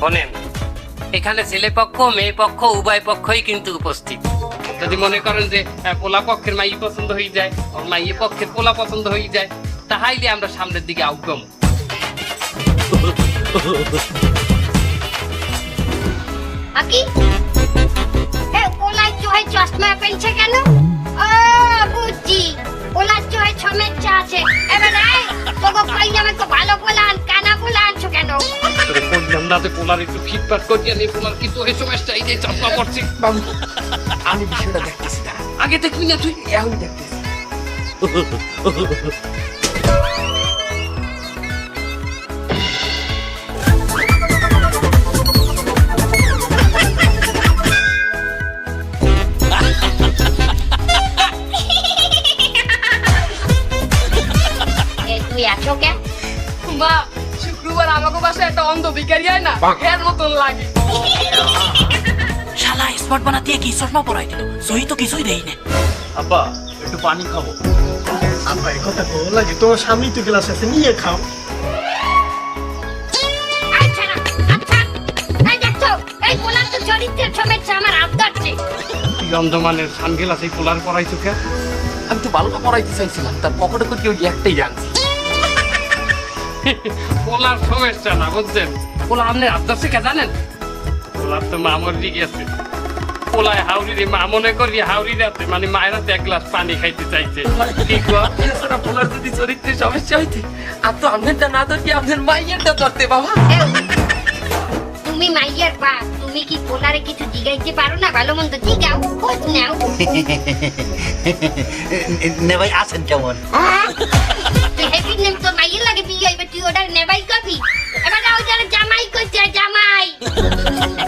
শোনেন, এখানে ছেলে পক্ষ, মেয়ে পক্ষ, উভয় পক্ষই কিন্তু উপস্থিত। যদি মনে করেন যে পোলা পক্ষের মাই পছন্দ হয়ে যায় ওর মাইয়ে পক্ষের পোলা পছন্দ হয়ে যায়, তাহাইলে আমরা সামনের দিকে আউটগম আকি? এ ওলাই চোহে চশমা পেনছে কেন? ও, বুঝছি। ওলার চোহে সমস্যা আছে। এবার আয়, তোকে কই যাবে তো ভালো পোলান কানা আনছো কেন বললাম না যে পোলার একটু ফিটফাট করিয়া নেই পোলার কিন্তু এই সমস্যা এই যে চশমা পড়ছে। বাবু আমি বিষয়টা দেখতেছি আগে দেখবি না তুই এখন দেখতেছি। স্পট বানাতে কি চশমা পরাই দিল সহি তো কিছুই দেই না। আব্বা একটু পানি খাব। আব্বা এই কথা বলো লাগে তোমার সামনেই তো গ্লাস আছে নিয়ে খাও। আচ্ছা না আচ্ছা। সানগেলাস এই পড়াইছো কে আমি তো ভালো পড়াইতে চাইছিলাম তার পকেটে করে ওই একটাই জানছি পোলার সমস্যা না বুঝছেন? পোলা আপনি আবদারছে কে জানেন? পোলার তো মা মরি গেছে পোলায় হাউরি রে মা মনে করি হাউরি রাতে মানে মায়ের হাতে এক গ্লাস পানি খাইতে চাইছে। কি কয়? পোলার যদি চরিত্রের সমস্যা হইতে আর তো আপনারটা না ধরতে আপনার মাইয়েরটা ধরতে বাবা? তুমি মাইয়ার বাপ তুমি কি পোলারে কিছু জিগাইতে পারো না? ভালো মন্দ জিগাও খোঁজ নাও। নে ভাই আছেন কেমন? তুই হেভি নেম তো মাইয়ের লাগে বিয়ে হইবে তুই ওটা নেবাই কবি এবার ওই যারা জামাই করছে জামাই।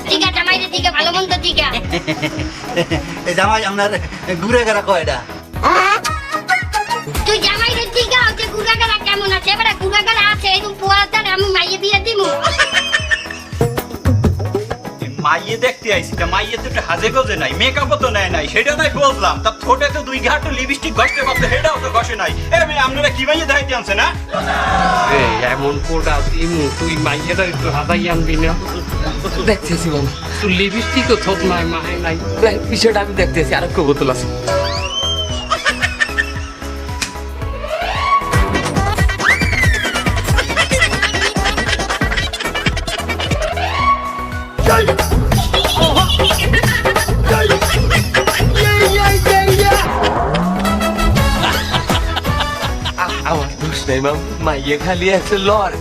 জিগা জামাই রে জিগা ভালো মন্দ জিগা। জামাই আপনার ঘুরে গেরা কয়টা? তুই জামাই রে জিগা ঘুরে গুড়াগাড়া কেমন আছে? এবার গুড়াগাড়া আছে এরকম পোয়াতার আমি মাইয়ে বিয়ে দিমু। মাইয়ে দেখতে আইছি তা মাইয়ে তো একটু হাজে গজে নাই মেকআপও তো নেয় নাই সেটা নাই বললাম। তা ঠোঁটে তো দুই ঘাট লিপস্টিক ঘষতে পারতো সেটাও তো ঘষে নাই। এ মেয়ে আপনারা কি মাইয়ে দেখাইতে আনছে না এই এমন কোটা দিমু তুই মাইয়েরা একটু হাতাই আনবি না? দেখতেছি বাবা তুই লিপস্টিকও থোক নাই মাহে নাই। বিষয়টা আমি দেখতেছি আর কবুতল বোতল আছে। মাইয়ে খালি আছে লর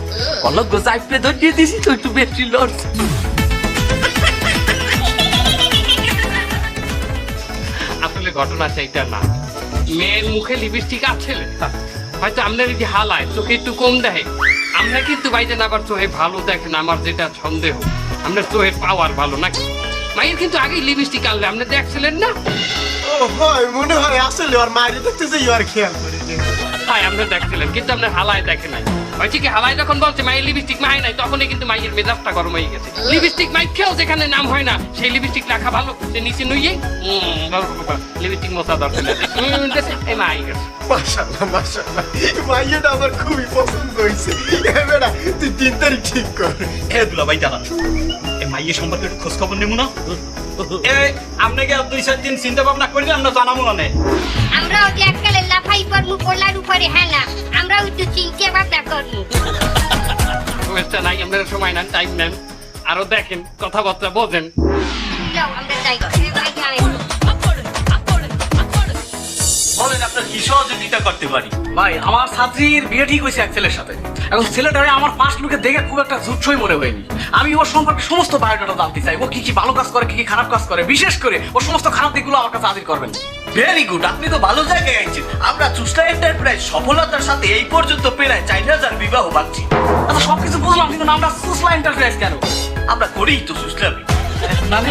ধরিয়ে দিছি তো একটু বেশি লর আসলে ঘটনা সেইটা না। মেয়ের মুখে লিপস্টিক আছে হয়তো আপনার যদি হালায় চোখে একটু কম দেখে। আমরা কিন্তু বাইরে আবার চোখে ভালো দেখেন আমার যেটা সন্দেহ। আপনার চোখের পাওয়ার ভালো নাকি? মায়ের কিন্তু আগেই লিপস্টিক আনলে আপনি দেখছিলেন না? ও হয় মনে হয় আসলে ওর মায়ের দেখতেছে ইয়ার খেয়াল করে আপনি দেখছিলেন কিন্তু আপনার হালায় দেখে নাই। হালায় যখন বলছে মায়ের লিপস্টিক মায় নাই তখনই কিন্তু মায়ের মেজাজটা গরম হয়ে গেছে। লিপস্টিক মাই খেয়েও যেখানে নাম হয় না সেই লিপস্টিক রাখা ভালো সে নিচে নুইয়ে লিপস্টিক মশা দরকার এই মাই গেছে। মাশাআল্লাহ মাশাআল্লাহ। মাইয়াটা আমার খুবই পছন্দ হয়েছে। এবারে তুই তিন তারিখ ঠিক কর। এ দুলা ভাই দাঁড়ান এ মাইয়ে সম্পর্কে একটু খোঁজ খবর নেব না? এ আপনাকে দুই চার দিন চিন্তা ভাবনা করলে আমরা জানাব না আমরা এককালে পোলার উপরে হ্যাঁ না? আমরা একটু চিন্তা ভাবনা নাই আপনার সময় নেন টাইম নেন আরও দেখেন কথাবার্তা বোঝেন। যাও আমরা চাই যাই। সহযোগিতা করতে পারি। ভাই আমার ছাত্রীর বিয়ে ঠিক হয়েছে এক ছেলের সাথে। এখন ছেলেটারে আমার লুকে দেখে খুব একটা মনে হয়নি। আমি ওর সম্পর্কে সমস্ত বায়োডাটা জানতে চাই। ও কি কি ভালো কাজ করে কি কি খারাপ কাজ করে। বিশেষ করে ওর সমস্ত খারাপ দিকগুলো আমার কাছে হাজির করবেন। ভেরি গুড আপনি তো ভালো জায়গায় আইছেন। আমরা এন্টারপ্রাইজ সফলতার সাথে এই পর্যন্ত প্রায় চার হাজার বিবাহ ভাঙছি আচ্ছা সবকিছু বুঝলাম কিন্তু নামটা সুসলা এন্টারপ্রাইজ কেন? আমরা করেই তো সুস্লামি। মানে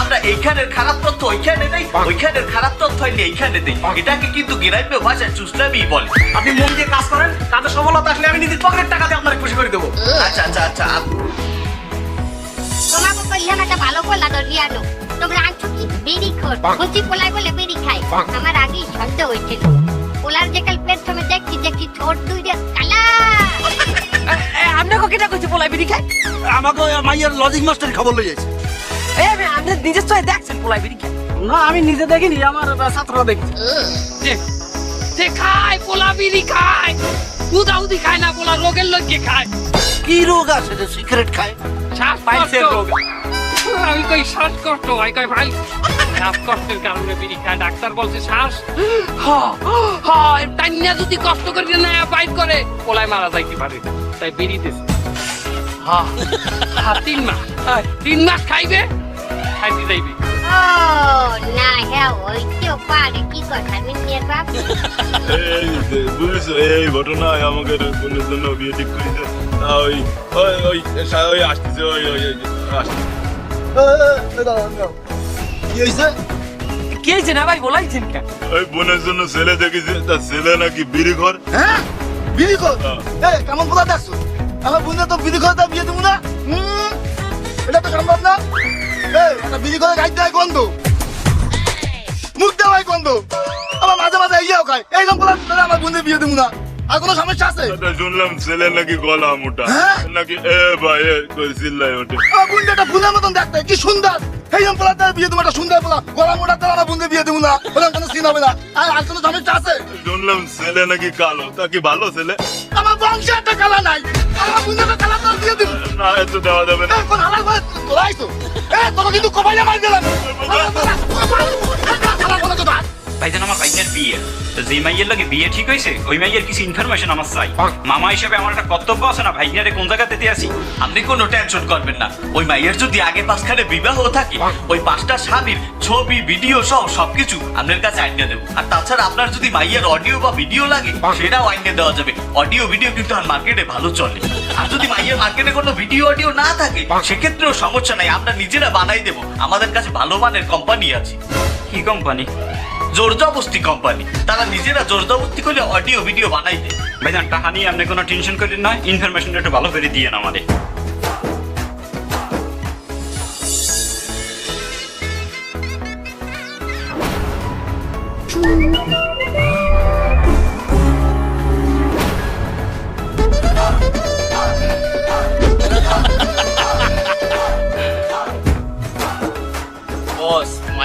আমরা এইখানের খারাপ তথ্য ওইখানে দেই ওইখানের খারাপ তথ্য হইলে এইখানে দেই। এটাকে কিন্তু গ্রাম্য ভাষায় চুসলামি বলে। আপনি মন দিয়ে কাজ করেন তাতে সফলতা আসলে আমি নিজের পকেটের টাকা দিয়ে আপনাকে খুশি করে দেবো। আচ্ছা আচ্ছা আচ্ছা তোমাকে কইলাম একটা ভালো পোলা ধরিয়ে আনো তোমরা আনছো কি? বেরি খোর। পোলাই বলে বেরি খাই আমার আগেই সন্দেহ হয়েছিল। পোলার যে কাল প্রথমে দেখছি দেখছি ঠোঁট দুই কালা। আপনাকে আমাকে মাইয়ের লজিক মাস্টার খবর লই আমি আপনি নিজের চোখে দেখছেন পোলাই বিড়ি খায় না আমি নিজে দেখিনি আমার ছাত্ররা দেখছি। যে খায় পোলা বিড়ি খায়। উদাউদি খায় না পোলা রোগের লোককে খায়। কি রোগ আছে যে সিগারেট খায়? শ্বাস পাইলসের রোগ। আমি কই শ্বাসকষ্ট হয় কই ভাই শ্বাসকষ্টের কারণে বিড়ি খায় ডাক্তার বলছে শ্বাস। হয় টাইনা যদি কষ্ট করে না বাইর করে। পোলায় মারা যাইতে পারে? তাই বিড়ি দিছে। হ্যাঁ, তিন মাস। তিন মাস খাইবে? খাইতে যাইবে ও না হ্যাঁ ওইতেও পারে কি কথা মিনিয়ের বাপ এই এই ঘটনায় আমাকে বোনের জন্য বিয়ে ঠিক করেছে তা ওই ওই ওই ওই আসতেছে ওই ওই ওই আসতেছে কি হয়েছে কি হয়েছে না ভাই বলাইছেন কেন ওই বোনের জন্য ছেলে দেখেছে তার ছেলে নাকি বিড়ি ঘর হ্যাঁ বিড়ি এই কেমন বলা দেখছ আমার বোনে তো বিড়ি করে বিয়ে দেবো না হুম, এটা তো সম্ভব না। বিড়ি করে গাইতে হয় গন্ধ। মুখ দেওয়া হয় গন্ধ। আমার মাঝে মাঝে ইয়েও খায়। এই রকম আমার বন্ধু বিয়ে দেবো না। আর কোনো সমস্যা আছে? শুনলাম ছেলে নাকি গলা মোটা। হ্যাঁ? নাকি এ ভাই এ করে চিল্লাই ওঠে। একটা ফুলের মতন দেখতে। কি সুন্দর। এই বলা তার বিয়ে দেবো একটা সুন্দর পোলা গলা মোটা আমার বোনের বিয়ে দেবো না। ওরকম কোনো সিন হবে না। আর আর কোনো সমস্যা আছে শুনলাম ছেলে নাকি কালো। তা কি ভালো ছেলে? আমার বংশে একটা কালা নাই। আমার বোনের কালা তার বিয়ে দেবো। না এত দেওয়া যাবে না। এখন হালাল করে তোলাই তো। এ তোর কিন্তু কপালে মার দিলাম। হালাল করে কথা ভাইজান আমার বিয়ে। তো যে মাইয়ের লাগে বিয়ে ঠিক হয়েছে ওই মাইয়ের কিছু ইনফরমেশন আমার চাই। মামা হিসাবে আমার একটা কর্তব্য আছে না ভাইজারে কোন জায়গাতে দিয়ে আসি? আপনি কোনো টেনশন করবেন না। ওই মাইয়ের যদি আগে পাঁচখানে বিবাহ থাকে ওই পাঁচটা স্বামীর ছবি ভিডিও সহ সবকিছু আপনার কাছে আইনে দেবো। আর তাছাড়া আপনার যদি মাইয়ের অডিও বা ভিডিও লাগে সেটাও আইনে দেওয়া যাবে। অডিও ভিডিও কিন্তু আর মার্কেটে ভালো চলে। আর যদি মাইয়ের মার্কেটে কোনো ভিডিও অডিও না থাকে সেক্ষেত্রেও সমস্যা নাই আমরা নিজেরা বানাই দেবো। আমাদের কাছে ভালো মানের কোম্পানি আছে। কি কোম্পানি জোরজবস্তি কোম্পানি তারা নিজেরা জোরজবস্তি করলে অডিও ভিডিও বানাই দেয় ভাইজান টাকা নিয়ে আপনি কোনো টেনশন করেন না ইনফরমেশনটা একটু ভালো করে দিয়ে আমাদের।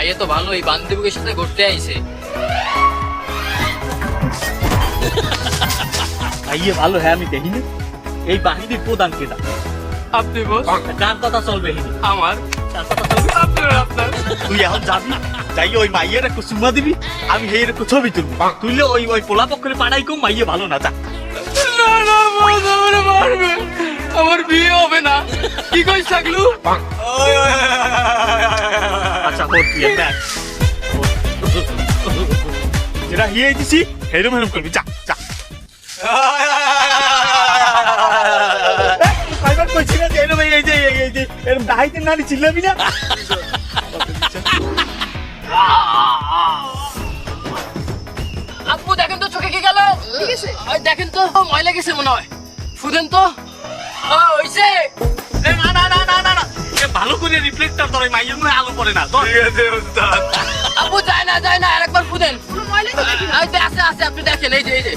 মাইয়ে তো ভালোই বান্ধবীর সাথে ঘুরতে আইছে ভাইয়ে ভালো হ্যাঁ আমি দেখিনি এই বাহিনীর প্রধান কেটা আপনি বস কার কথা চলবে আমার কার কথা চলবে আপনার আপনার তুই এখন যাবি যাই ওই মাইয়ের একটু চুমা দিবি আমি হের একটু ছবি তুলবো তুললে ওই ওই পোলা পক্ষে পাড়াই কম মাইয়ে ভালো না যা আমার আমার বিয়ে হবে না কি কই থাকলু আচ্ছা হোক তুই দেখ যেটা হিয়ে দিছি হেরম হেরম করবি যা যা কয়বার কইছি না যে এরম এই এই যে এই এই যে এরম দাহাইতে নানি চিল্লাবি না আপু দেখেন তো চোখে কি গেল? দেখেন তো ময়লা গেছে মনে হয়। ফুদেন তো। ও করে রিফ্লেক্টর ধরে মাইয়ের মনে আলো পড়ে না ঠিক আছে উস্তাদ। আপু যায় না যায় না আরেকবার ফুদেন দেখি না। আছে আছে আপনি দেখেন এই যে এই যে।